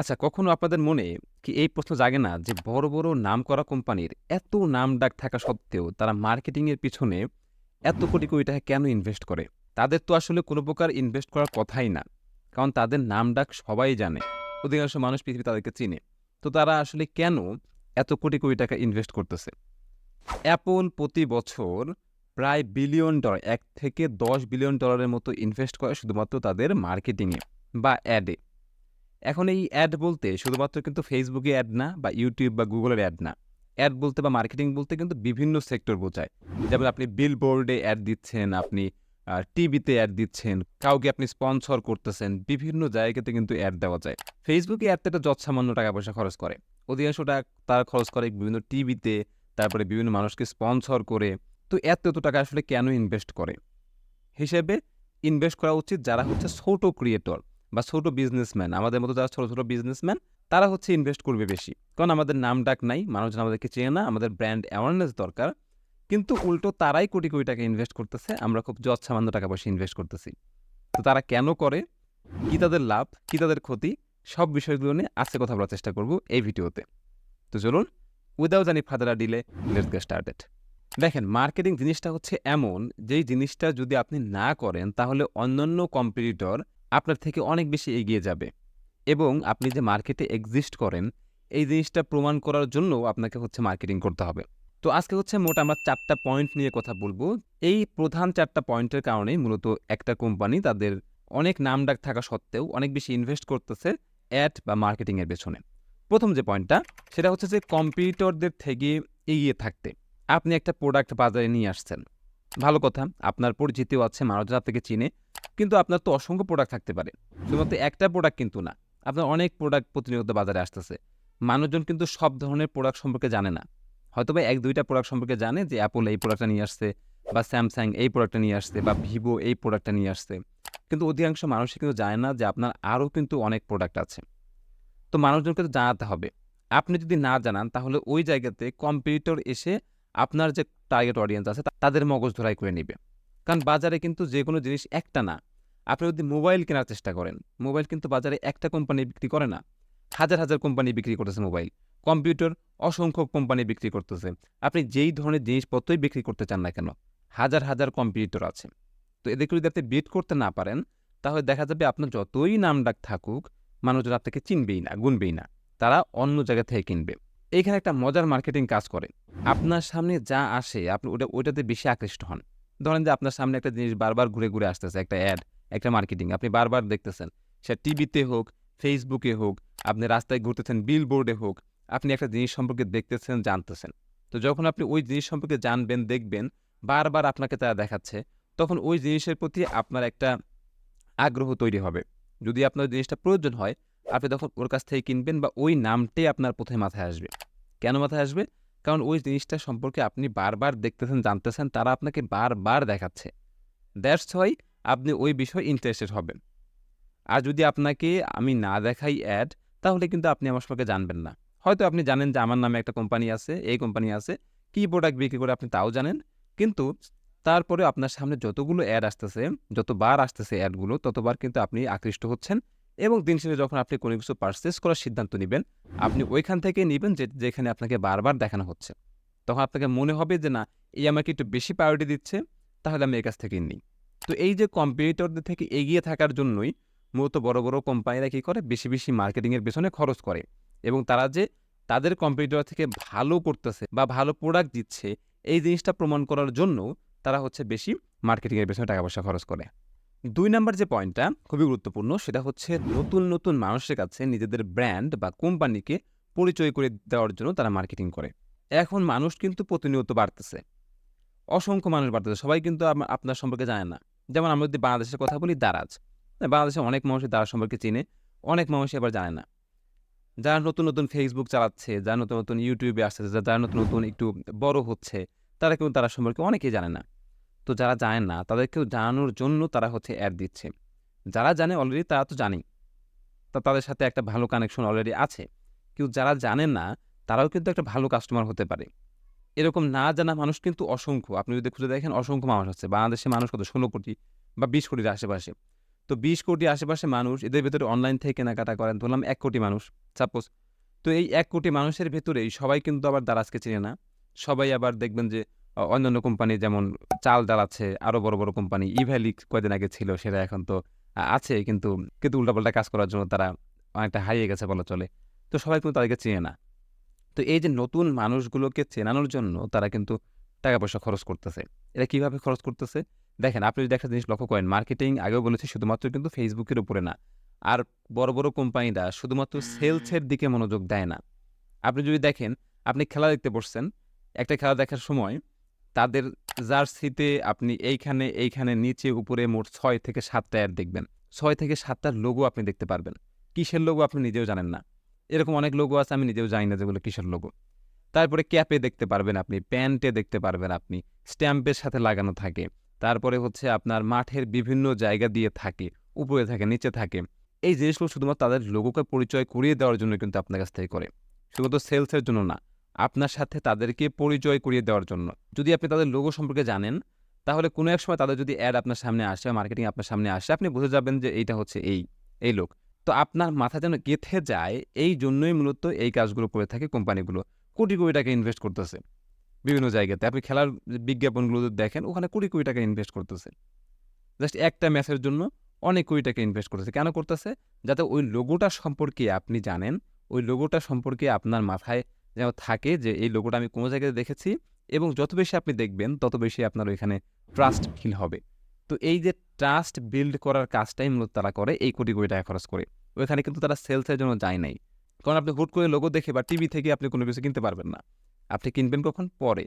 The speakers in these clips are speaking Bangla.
আচ্ছা কখনো আপনাদের মনে কি এই প্রশ্ন জাগে না যে বড়, বড় নামকরা কোম্পানির এত নামডাক থাকা সত্ত্বেও তারা মার্কেটিং এর পিছনে এত কোটি, কোটি টাকা কেন ইনভেস্ট করে? তাদের তো আসলে কোনো প্রকার ইনভেস্ট করার কথাই না। কারণ তাদের নামডাক সবাই জানে। অধিকাংশ মানুষ পৃথিবী তাদেরকে চিনে। তো তারা আসলে কেন এত কোটি, কোটি টাকা ইনভেস্ট করতেছে? অ্যাপল প্রতি বছর প্রায় বিলিয়ন ডলার এক থেকে ১০ বিলিয়ন ডলারের মতো ইনভেস্ট করে শুধুমাত্র তাদের মার্কেটিংয়ে বা অ্যাডে। এখন এই অ্যাড বলতে শুধুমাত্র কিন্তু ফেসবুকে অ্যাড না বা ইউটিউব বা গুগলের অ্যাড না। অ্যাড বলতে বা মার্কেটিং বলতে কিন্তু বিভিন্ন সেক্টর বোঝায়। যেমন আপনি বিলবোর্ডে অ্যাড দিচ্ছেন, আপনি টিভিতে অ্যাড দিচ্ছেন, কাউকে আপনি স্পন্সর করতেছেন, বিভিন্ন জায়গাতে কিন্তু অ্যাড দেওয়া যায়। ফেসবুকে অ্যাডতে একটা যৎসামান্য টাকা-পয়সা খরচ করে। অধিকাংশ টাকা তারা খরচ করে বিভিন্ন টিভিতে, তারপরে বিভিন্ন মানুষকে স্পন্সর করে। তো এত, এত টাকা আসলে কেন ইনভেস্ট করে? হিসেবে ইনভেস্ট করা উচিত যারা হচ্ছে ছোট ক্রিয়েটর বা ছোট বিজনেসম্যান। আমাদের মতো যারা ছোট, ছোট বিজনেসম্যান তারা হচ্ছে ইনভেস্ট করবে বেশি। কারণ আমাদের নাম ডাক নাই, মানুষজন আমাদেরকে চেনে না, আমাদের ব্র্যান্ড অ্যাওয়ারনেস দরকার। কিন্তু উল্টো তারাই কোটি, কোটি টাকা ইনভেস্ট করতেছে। আমরা খুব যৎসামান্য টাকা-পয়সা ইনভেস্ট করতেছি। তো তারা কেন করে? কি তাদের লাভ? কি তাদের ক্ষতি? সব বিষয়গুলো নিয়ে আজকে কথা বলার চেষ্টা করব এই ভিডিওতে। তো চলুন without any further ado let's get started. দেখেন মার্কেটিং জিনিসটা হচ্ছে এমন যেই জিনিসটা যদি আপনি না করেন তাহলে অন্যান্য কম্পিটিটর আপনার থেকে অনেক বেশি এগিয়ে যাবে। এবং আপনি যে মার্কেটে এক্সিস্ট করেন এই জিনিসটা প্রমাণ করার জন্য আপনাকে হচ্ছে মার্কেটিং করতে হবে। তো আজকে হচ্ছে মোট আমরা চারটা পয়েন্ট নিয়ে কথা বলব এই প্রধান চারটা পয়েন্টের কারণেই মূলত একটা কোম্পানি তাদের অনেক নামডাক থাকা সত্ত্বেও অনেক বেশি ইনভেস্ট করতেছে অ্যাড বা মার্কেটিং এর পেছনে। প্রথম যে পয়েন্টটা সেটা হচ্ছে যে কম্পিটিটরদের থেকে এগিয়ে থাকতে। আপনি একটা প্রোডাক্ট বাজারে নিয়ে আসছেন। ভালো কথা, আপনার পরিচিতিও আছে, মানুষজন আপনাকে চিনে। কিন্তু আপনার তো অসংখ্য প্রোডাক্ট থাকতে পারে। শুধুমাত্র একটা প্রোডাক্ট কিন্তু না। আপনার অনেক প্রোডাক্ট প্রতিনিয়ত বাজারে আসতেছে। মানুষজন কিন্তু সব ধরনের প্রোডাক্ট সম্পর্কে জানে না। হয়তোবা ১-২ টা প্রোডাক্ট সম্পর্কে জানে যে অ্যাপল এই প্রোডাক্টটা নিয়ে আসছে, বা স্যামসাং এই প্রোডাক্টটা নিয়ে আসছে, বা ভিভো এই প্রোডাক্টটা নিয়ে আসছে। কিন্তু অধিকাংশ মানুষই কিন্তু জানে না যে আপনার আরও কিন্তু অনেক প্রোডাক্ট আছে। তো মানুষজনকে তো জানাতে হবে। আপনি যদি না জানান, তাহলে ওই জায়গাতে কম্পিটিটর এসে আপনার যে টার্গেট অডিয়েন্স আছে তাদের মগজ ধরাই করে নিবে। কারণ বাজারে কিন্তু যেকোনো জিনিস একটা না। আপনি যদি মোবাইল কেনার চেষ্টা করেন, মোবাইল কিন্তু বাজারে একটা কোম্পানি বিক্রি করে না। হাজার, হাজার কোম্পানি বিক্রি করতেছে মোবাইল। কম্পিউটার অসংখ্য কোম্পানি বিক্রি করতেছে। আপনি যেই ধরনের জিনিসপত্রই বিক্রি করতে চান না কেন, হাজার, হাজার কম্পিটিটর আছে। তো এদেরকে যদি আপনি বিট করতে না পারেন তাহলে দেখা যাবে আপনার যতই নামডাক থাকুক মানুষজন আপনাকে চিনবেই না, গুনবেই না। তারা অন্য জায়গা থেকে কিনবে। এইখানে একটা মজার মার্কেটিং কাজ করে। আপনার সামনে যা আসে আপনি ওটা ওইটাতে বেশি আকৃষ্ট হন। ধরেন যে আপনার সামনে একটা জিনিস বারবার ঘুরে, ঘুরে আসতেছে একটা অ্যাড, একটা মার্কেটিং আপনি বারবার দেখতেছেন। সে টিভিতে হোক, ফেসবুকে হোক, আপনি রাস্তায় ঘুরতেছেন, বিল বোর্ডে হোক, আপনি একটা জিনিস সম্পর্কে দেখতেছেন, জানতেছেন। তো যখন আপনি ওই জিনিস সম্পর্কে জানবেন, দেখবেন, বারবার আপনাকে তারা দেখাচ্ছে, তখন ওই জিনিসের প্রতি আপনার একটা আগ্রহ তৈরি হবে। যদি আপনার জিনিসটা প্রয়োজন হয় আপনি তখন ওর কাছ থেকে কিনবেন বা ওই নামটাই আপনার ১ম এ মাথায় আসবে। কেন মাথায় আসবে? কারণ ওই জিনিসটা সম্পর্কে আপনি বারবার দেখতেছেন, জানতেছেন, তারা আপনাকে বারবার দেখাচ্ছে। দ্যাটস হোয়াই আপনি ওই বিষয়ে ইন্টারেস্টেড হবেন। আর যদি আপনাকে আমি না দেখাই অ্যাড তাহলে কিন্তু আপনি আমার সম্পর্কে জানবেন না। হয়তো আপনি জানেন যে আমার নামে একটা কোম্পানি আছে, এই কোম্পানি আছে, কি প্রোডাক্ট বিক্রি করে আপনি তাও জানেন। কিন্তু তারপরে আপনার সামনে যতগুলো অ্যাড আসতেছে, যতবার আসতেছে অ্যাডগুলো ততবার কিন্তু আপনি আকৃষ্ট হচ্ছেন এবং দিন শেষে যখন আপনি কোনো কিছু পারচেজ করার সিদ্ধান্ত নিবেন, আপনি ওইখান থেকে নিবেন যে যেখানে আপনাকে বারবার দেখানো হচ্ছে। তখন আপনাকে মনে হবে যে না এই আমাকে একটু বেশি প্রায়োরিটি দিচ্ছে, তাহলে আমি এর কাছ থেকেই নিই। তো এই যে কম্পিটিটরদের থেকে এগিয়ে থাকার জন্যই মূলত বড়, বড় কোম্পানিরা কী করে বেশি, বেশি মার্কেটিংয়ের পেছনে খরচ করে এবং তারা যে তাদের কম্পিটিটর থেকে ভালো করতেছে বা ভালো প্রোডাক্ট দিচ্ছে এই জিনিসটা প্রমাণ করার জন্য তারা হচ্ছে বেশি মার্কেটিংয়ের পেছনে টাকা-পয়সা খরচ করে। ২ নাম্বার যে পয়েন্টটা খুবই গুরুত্বপূর্ণ সেটা হচ্ছে নতুন, নতুন মানুষের কাছে নিজেদের ব্র্যান্ড বা কোম্পানিকে পরিচয় করে দেওয়ার জন্য তারা মার্কেটিং করে। এখন মানুষ কিন্তু প্রতিনিয়ত বাড়তেছে। অসংখ্য মানুষ বাড়তেছে। সবাই কিন্তু আপনার সম্পর্কে জানে না। যেমন আমরা যদি বাংলাদেশের কথা বলি দারাজ। বাংলাদেশে অনেক মানুষই দারাজ সম্পর্কে চিনে, অনেক মানুষই আবার জানে না। যারা নতুন, নতুন ফেসবুক চালাচ্ছে, যারা নতুন, নতুন ইউটিউবে আসতেছে, যারা নতুন, নতুন একটু বড় হচ্ছে, তারা কিন্তু তারা সম্পর্কে অনেকেই জানে না। তো যারা জানে না, তাদেরকেও জানানোর জন্য তারা হচ্ছে অ্যাড দিচ্ছে। যারা জানে অলরেডি তারা তো জানেই। তা তাদের সাথে একটা ভালো কানেকশন অলরেডি আছে। কিন্তু যারা জানে না, তারাও কিন্তু একটা ভালো কাস্টমার হতে পারে। এরকম না জানা মানুষ কিন্তু অসংখ্য। আপনি যদি খুঁজে দেখেন, অসংখ্য মানুষ আছে। বাংলাদেশে মানুষ কত ১৬ কোটি বা ২০ কোটির আশেপাশে। তো বিশ কোটি আশেপাশে মানুষ, এদের ভেতরে অনলাইন থেকে কেনাকাটা করেন ধরলাম এক কোটি মানুষ সাপোজ তো এই এক কোটি মানুষের ভেতরেই সবাই কিন্তু আবার দারাজকে চেনে না সবাই আবার দেখবেন যে অন্যান্য কোম্পানি যেমন চাল ডাল আছে আরও বড় বড় কোম্পানি ইভ্যালি কয়দিন আগে ছিল, সেটা এখন তো আছে, কিন্তু কিন্তু উল্টাপাল্টা কাজ করার জন্য তারা অনেকটা হারিয়ে গেছে বলা চলে। তো সবাই কিন্তু তাদেরকে চেনে না। তো এই যে নতুন মানুষগুলোকে চেনানোর জন্য তারা কিন্তু টাকা পয়সা খরচ করতেছে। এটা কীভাবে খরচ করতেছে? দেখেন, আপনি যদি একটা জিনিস লক্ষ্য করেন, মার্কেটিং আগেও বলেছি, শুধুমাত্র কিন্তু ফেসবুকের উপরে না। আর বড় বড় কোম্পানিরা শুধুমাত্র সেলসের দিকে মনোযোগ দেয় না। আপনি যদি দেখেন, আপনি খেলা দেখতে বসছেন, একটা খেলা দেখার সময় তাদের জার্সিতে আপনি এইখানে এইখানে, নিচে, উপরে মোট ছয় থেকে সাতটা অ্যাড দেখবেন। ছয় থেকে সাতটার লোগো আপনি দেখতে পারবেন। কিসের লোগো আপনি নিজেও জানেন না। এরকম অনেক লোগো আছে, আমি নিজেও জানি না যেগুলো কিসের লোগো তারপরে ক্যাপে দেখতে পারবেন আপনি প্যান্টে দেখতে পারবেন আপনি স্ট্যাম্পের সাথে লাগানো থাকে। তারপরে হচ্ছে আপনার মাঠের বিভিন্ন জায়গা দিয়ে থাকে, উপরে থাকে, নিচে থাকে। এই জিনিসগুলো শুধুমাত্র তাদের লোগোকে পরিচয় করিয়ে দেওয়ার জন্য কিন্তু আপনার কাছ থেকে করে। শুধুমাত্র সেলসের জন্য না। আপনার সাথে তাদেরকে পরিচয় করিয়ে দেওয়ার জন্য। যদি আপনি তাদের লোগো সম্পর্কে জানেন, তাহলে কোনো এক সময় তাদের যদি অ্যাড আপনার সামনে আসে মার্কেটিং আপনার সামনে আসে, আপনি বুঝে যাবেন যে এইটা হচ্ছে এই এই লোক তো আপনার মাথা যেন গেথে যায়, এই জন্যই মূলত এই কাজগুলো করে থাকে কোম্পানিগুলো। কোটি কোটি টাকা ইনভেস্ট করতেছে বিভিন্ন জায়গাতে। আপনি খেলার বিজ্ঞাপনগুলো দেখেন, ওখানে কোটি কোটি টাকা ইনভেস্ট করতেছে। জাস্ট একটা ম্যাচের জন্য অনেক কোটি টাকা ইনভেস্ট করতেছে। কেন করতেছে? যাতে ওই লোগোটা সম্পর্কে আপনি জানেন, ওই লোগোটা সম্পর্কে আপনার মাথায় যেন থাকে যে এই লোগোটা আমি কোনো জায়গায় দেখেছি এবং যত বেশি আপনি দেখবেন, তত বেশি আপনার ওইখানে ট্রাস্ট ফিল হবে। তো এই যে ট্রাস্ট বিল্ড করার কাজটাই মূলত তারা করে, এই কোটি কোটি টাকা খরচ করে। ওইখানে কিন্তু তারা সেলসের জন্য যায় নাই। কারণ আপনি হুট করে লোগো দেখে বা টিভি থেকে আপনি কোনো কিছু কিনতে পারবেন না। আপনি কিনবেন কখন? পরে।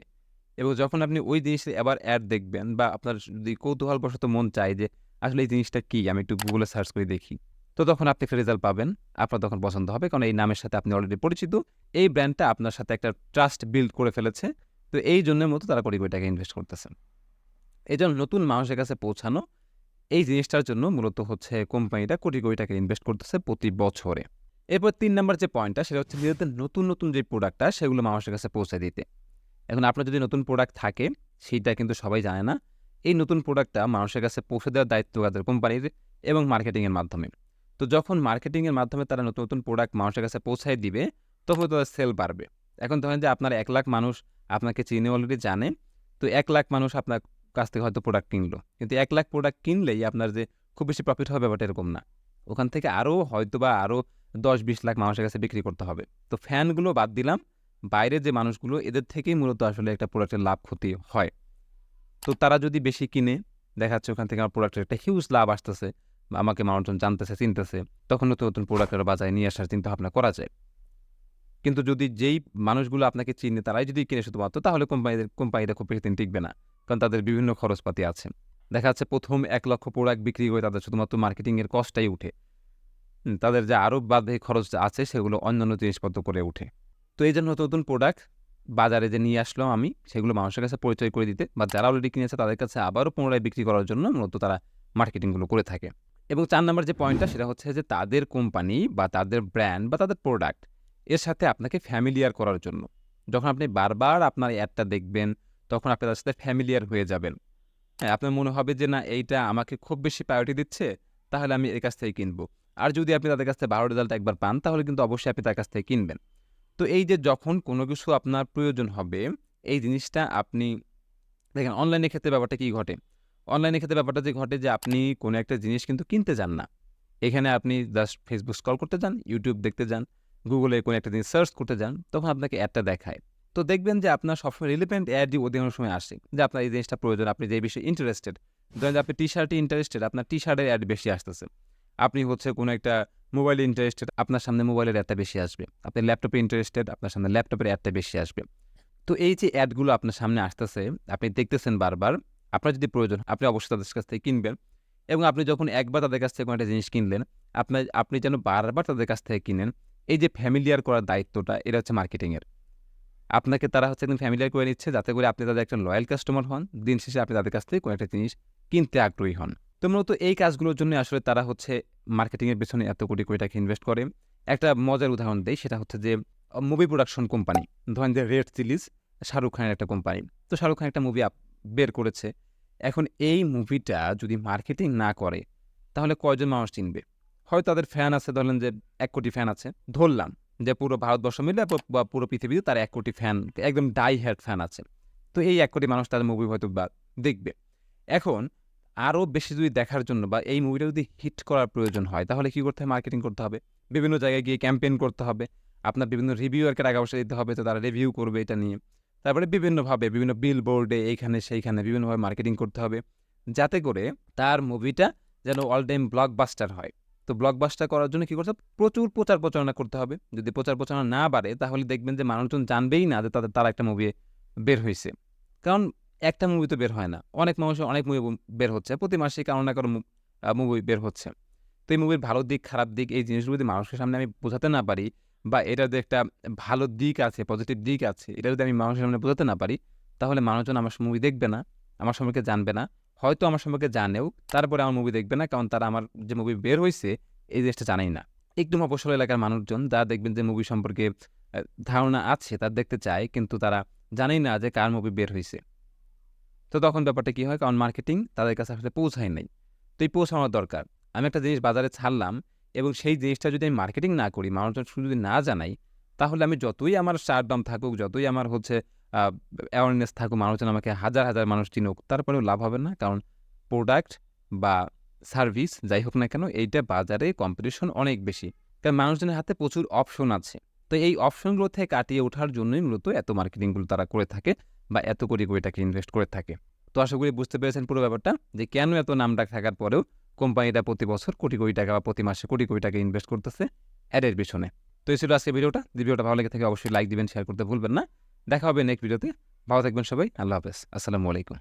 এবং যখন আপনি ওই জিনিসের আবার অ্যাড দেখবেন বা আপনার যদি কৌতূহলবশত মন চায় যে, আসলে এই জিনিসটা কি? আমি একটু গুগলে সার্চ করে দেখি। তো তখন আপনি একটা রেজাল্ট পাবেন। আপনার তখন পছন্দ হবে, কারণ এই নামের সাথে আপনি অলরেডি পরিচিত। এই ব্র্যান্ডটা আপনার সাথে একটা ট্রাস্ট বিল্ড করে ফেলেছে। তো এই জন্যের মতো তারা কোটি কোটি টাকা ইনভেস্ট করতেছেন এই জন্য নতুন মানুষের কাছে পৌঁছানো, এই জিনিসটার জন্য মূলত হচ্ছে কোম্পানিটা কোটি কোটি টাকা ইনভেস্ট করতেছে প্রতি বছরে। এরপর তিন নম্বর যে পয়েন্টটা সেটা হচ্ছে নিজেদের নতুন নতুন যে প্রোডাক্টটা সেগুলো মানুষের কাছে পৌঁছে দিতে। এখন আপনার যদি নতুন প্রোডাক্ট থাকে সেইটা কিন্তু সবাই জানে না। এই নতুন প্রোডাক্টটা মানুষের কাছে পৌঁছে দেওয়ার দায়িত্ব তাদের কোম্পানির এবং মার্কেটিংয়ের মাধ্যমে। তো যখন মার্কেটিংয়ের মাধ্যমে তারা নতুন নতুন প্রোডাক্ট মানুষের কাছে পৌঁছায় দিবে, তখন তাদের সেল বাড়বে। এখন ধরেন যে আপনার এক লাখ মানুষ আপনাকে চিনে অলরেডি জানে, তো এক লাখ মানুষ আপনার কাছ থেকে হয়তো প্রোডাক্ট কিনলো। কিন্তু এক লাখ প্রোডাক্ট কিনলেই আপনার যে খুব বেশি প্রফিট হবে ব্যাপারটা এরকম না। ওখান থেকে আরও হয়তো বা আরও দশ, বিশ লাখ মানুষের কাছে বিক্রি করতে হবে। তো ফ্যানগুলো বাদ দিলাম। বাইরে যে মানুষগুলো, এদের থেকেই মূলত আসলে একটা প্রোডাক্টের লাভ ক্ষতি হয়। তো তারা যদি বেশি কিনে, দেখা যাচ্ছে ওখান থেকে আমার প্রোডাক্টের একটা হিউজ লাভ আসতেছে। আমাকে মানুষজন জানতেছে, চিনতেছে, তখন নতুন নতুন প্রোডাক্টের বাজারে নিয়ে আসার চিন্তা ভাবনা করা যায়। কিন্তু যদি যেই মানুষগুলো আপনাকে চিনে, তারাই যদি কিনে শুধুমাত্র, তাহলে কোম্পানিদের কোম্পানিটা খুব বেশি টিকবে না, কারণ তাদের বিভিন্ন খরচপাতি আছে। দেখা যাচ্ছে প্রথম এক লক্ষ প্রোডাক্ট বিক্রি করে তাদের শুধুমাত্র মার্কেটিংয়ের কস্টটাই উঠে। তাদের যে আরও বাদে খরচ আছে, সেগুলো অন্যান্য জিনিসপত্র করে উঠে। তো এই জন্য নতুন নতুন প্রোডাক্ট বাজারে যে নিয়ে আসলাম আমি, সেগুলো মানুষের কাছে পরিচয় করে দিতে, বা যারা অলরেডি কিনেছে, তাদের কাছে আবারও পুনরায় বিক্রি করার জন্য মূলত তারা মার্কেটিংগুলো করে থাকে। এবং চার নম্বর যে পয়েন্টটা সেটা হচ্ছে যে তাদের কোম্পানি বা তাদের ব্র্যান্ড বা তাদের প্রোডাক্টের সাথে আপনাকে ফ্যামিলিয়ার করার জন্য। যখন আপনি বারবার আপনার অ্যাডটা দেখবেন, তখন আপনি তার সাথে ফ্যামিলিয়ার হয়ে যাবেন। হ্যাঁ আপনার মনে হবে যে না, এইটা আমাকে খুব বেশি প্রায়োরিটি দিচ্ছে, তাহলে আমি এর কাছ থেকে কিনবো। আর যদি আপনি তাদের কাছ থেকে ভালো রেজাল্ট একবার পান, তাহলে কিন্তু অবশ্যই আপনি তার কাছ থেকে কিনবেন। তো এই যে যখন কোনো কিছু আপনার প্রয়োজন হবে, এই জিনিসটা আপনি দেখেন অনলাইনের ক্ষেত্রে ব্যাপারটা কী ঘটে? অনলাইনের ক্ষেত্রে ব্যাপারটা যে ঘটে যে আপনি কোনো একটা জিনিস কিন্তু কিনতে যান না। এখানে আপনি জাস্ট ফেসবুক স্ক্রল করতে যান ইউটিউব দেখতে যান গুগলে কোনো একটা জিনিস সার্চ করতে যান, তখন আপনাকে অ্যাডটা দেখায়। তো দেখবেন যে আপনার সবসময় রিলেভেন্ট অ্যাডই অধিকাংশ সময় আসে যে আপনার এই জিনিসটা প্রয়োজন, আপনি যে বিষয়ে ইন্টারেস্টেড ধরেন যে আপনি টি শার্টে ইন্টারেস্টেড আপনার টি শার্টের অ্যাড বেশি আসতেছে। আপনি হচ্ছে কোনো একটা মোবাইলে ইন্টারেস্টেড আপনার সামনে মোবাইলের অ্যাডটা বেশি আসবে। আপনি ল্যাপটপে ইন্টারেস্টেড আপনার সামনে ল্যাপটপের অ্যাডটা বেশি আসবে। তো এই যে অ্যাডগুলো আপনার সামনে আসতেছে, আপনি দেখতেছেন বারবার আপনার যদি প্রয়োজন, আপনি অবশ্যই তাদের কাছ থেকে কিনবেন। এবং আপনি যখন একবার তাদের কাছ থেকে কোনো একটা জিনিস কিনলেন আপনার আপনি যেন বারবার তাদের কাছ থেকে কিনেন, এই যে ফ্যামিলিয়ার করার দায়িত্বটা, এটা হচ্ছে মার্কেটিংয়ের আপনাকে তারা হচ্ছে একদম ফ্যামিলিয়ার করে নিচ্ছে, যাতে করে আপনি তাদের একটা লয়াল কাস্টমার হন, দিন শেষে আপনি তাদের কাছ থেকে কোনো একটা জিনিস কিনতে আগ্রহী হন। তো মূলত এই কাজগুলোর জন্য আসলে তারা হচ্ছে মার্কেটিংয়ের পেছনে এত কোটি কোটি টাকা ইনভেস্ট করে। একটা মজার উদাহরণ দেয় সেটা হচ্ছে যে মুভি প্রোডাকশন কোম্পানি ধরেন যে রেড চিলিজ শাহরুখ খানের একটা কোম্পানি তো শাহরুখ খান একটা মুভি বের করেছে। এখন এই মুভিটা যদি মার্কেটিং না করে, তাহলে কয়জন মানুষ চিনবে? হয়তো তাদের ফ্যান আছে ধরলেন যে এক কোটি ফ্যান আছে। ধরলাম যে পুরো ভারতবর্ষ মিলে বা পুরো পৃথিবীতে তার এক কোটি ফ্যান একদম ডাই হ্যাড ফ্যান আছে। তো এই এক কোটি মানুষ তাদের মুভি হয়তো বা দেখবে। এখন আরও বেশি যদি দেখার জন্য বা এই মুভিটা যদি হিট করার প্রয়োজন হয়, তাহলে কী করতে হবে মার্কেটিং করতে হবে। বিভিন্ন জায়গায় গিয়ে ক্যাম্পেইন করতে হবে। আপনার বিভিন্ন রিভিউ রিভিউয়ারকে টাকা পয়সা দিতে হবে তো তারা রিভিউ করবে এটা নিয়ে। তারপরে বিভিন্নভাবে, বিভিন্ন বিল বোর্ডে এইখানে সেইখানে বিভিন্নভাবে মার্কেটিং করতে হবে। যাতে করে তার মুভিটা যেন অল টাইম ব্লকবাস্টার হয়। তো ব্লকবাস্টার করার জন্য কী করতে প্রচুর প্রচার প্রচারণা করতে হবে। যদি প্রচার প্রচারণা না বাড়ে, তাহলে দেখবেন যে মানুষজন জানবেই না যে তাদের, তার একটা মুভি বের হয়েছে। কারণ একটা মুভি তো বের হয় না। অনেক মানুষ, অনেক মুভি বের হচ্ছে। প্রতি মাসে কারও না কারও মুভি বের হচ্ছে। তো এই মুভির ভালো দিক, খারাপ দিক, এই জিনিসগুলো যদি মানুষের সামনে আমি বোঝাতে না পারি বা এটার যে একটা ভালো দিক আছে পজিটিভ দিক আছে, এটা যদি আমি মানুষের সামনে বোঝাতে না পারি, তাহলে মানুষজন আমার মুভি দেখবে না, আমার সম্পর্কে জানবে না। হয়তো আমার সম্পর্কে জানেও, তারপরে আমার মুভি দেখবে না, কারণ তারা আমার যে মুভি বের হয়েছে এই জিনিসটা জানেই না। একটু মফস্বল এলাকার মানুষজন যারা দেখবেন যে মুভি সম্পর্কে ধারণা আছে তার দেখতে চায়, কিন্তু তারা জানেই না যে কার মুভি বের হয়েছে তো তখন ব্যাপারটা কী হয়? কারণ মার্কেটিং তাদের কাছে আসলে পৌঁছায় নাই। তো এই পৌঁছানোর দরকার। আমি একটা জিনিস বাজারে ছাড়লাম এবং সেই জিনিসটা যদি আমি মার্কেটিং না করি, মানুষজন যদি না জানাই, তাহলে আমি যতই আমার স্টার দাম থাকুক, যতই আমার হচ্ছে অ্যাওয়ারনেস থাকুক, মানুষজন আমাকে হাজার হাজার মানুষ চিনুক, তারপরেও লাভ হবে না। কারণ প্রোডাক্ট বা সার্ভিস যাই হোক না কেন, এইটা বাজারে কম্পিটিশন অনেক বেশি। কারণ মানুষজনের হাতে প্রচুর অপশন আছে। তো এই অপশনগুলো থেকে কাটিয়ে ওঠার জন্যই মূলত এত মার্কেটিংগুলো তারা করে থাকে বা এত কোটি কোটি টাকা ইনভেস্ট করে থাকে। তো আশা করি বুঝতে পেরেছেন পুরো ব্যাপারটা যে কেন এত নামডাক থাকার পরেও কোম্পানিটা প্রতি বছর কোটি কোটি টাকা বা প্রতি মাসে কোটি কোটি টাকা ইনভেস্ট করতেছে অ্যাডের পিছনে। তো এই ছিল আজকে ভিডিওটা। ভিডিওটা ভালো লেগে থাকে অবশ্যই লাইক দিবেন শেয়ার করতে ভুলবেন না। দেখা হবে নেক্সট ভিডিওতে ভালো থাকবেন সবাই। আল্লাহ হাফেজ। আসসালামু আলাইকুম।